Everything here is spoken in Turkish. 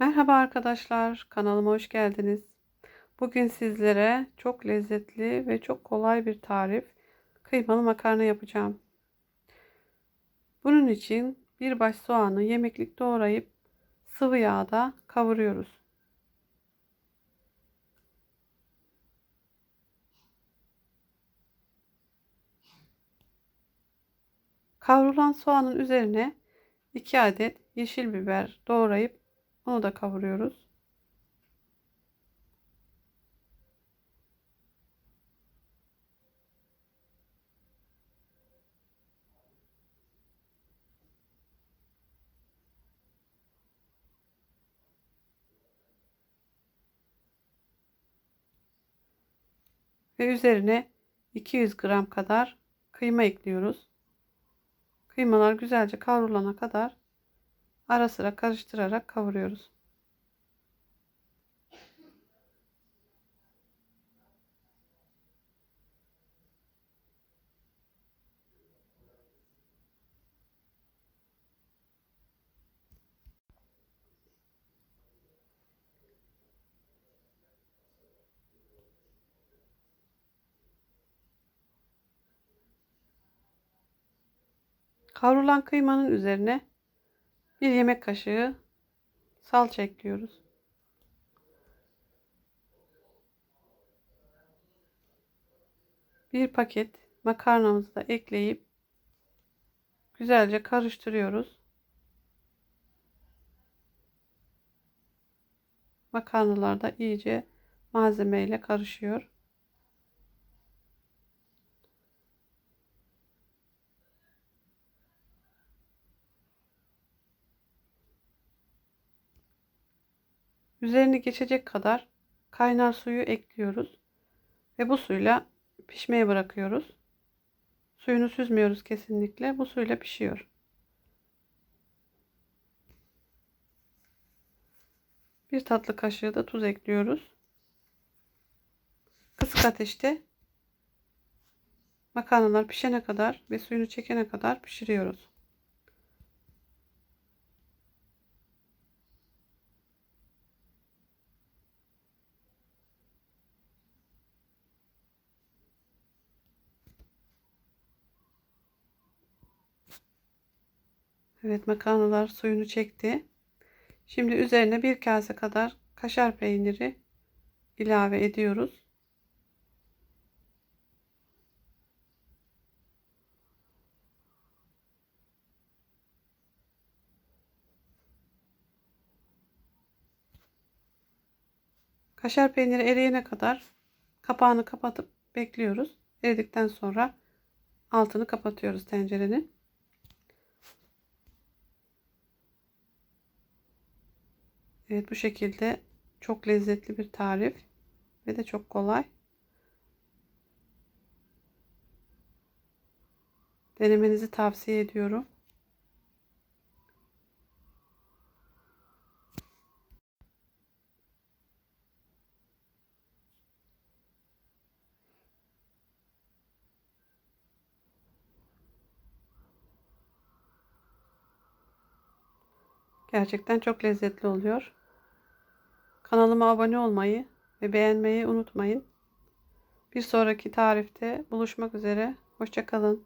Merhaba arkadaşlar, kanalıma hoş geldiniz. Bugün sizlere çok lezzetli ve çok kolay bir tarif kıymalı makarna yapacağım. Bunun için bir baş soğanı yemeklik doğrayıp sıvı yağda kavuruyoruz. Kavrulan soğanın üzerine 2 adet yeşil biber doğrayıp onu da kavuruyoruz. Ve üzerine 200 gram kadar kıyma ekliyoruz. Kıymalar güzelce kavrulana kadar ara sıra karıştırarak kavuruyoruz. Kavrulan kıymanın üzerine bir yemek kaşığı salça ekliyoruz. Bir paket makarnamızı da ekleyip güzelce karıştırıyoruz. Makarnalar da iyice malzemeyle karışıyor. Üzerini geçecek kadar kaynar suyu ekliyoruz. Ve bu suyla pişmeye bırakıyoruz. Suyunu süzmüyoruz kesinlikle. Bu suyla pişiyor. Bir tatlı kaşığı da tuz ekliyoruz. Kısık ateşte makarnalar pişene kadar ve suyunu çekene kadar pişiriyoruz. Evet makarnalar suyunu çekti. Şimdi üzerine bir kase kadar kaşar peyniri ilave ediyoruz. Kaşar peyniri eriyene kadar kapağını kapatıp bekliyoruz. Eridikten sonra altını kapatıyoruz tencerenin. Evet bu şekilde çok lezzetli bir tarif ve de çok kolay. Denemenizi tavsiye ediyorum. Gerçekten çok lezzetli oluyor. Kanalıma abone olmayı ve beğenmeyi unutmayın. Bir sonraki tarifte buluşmak üzere. Hoşçakalın.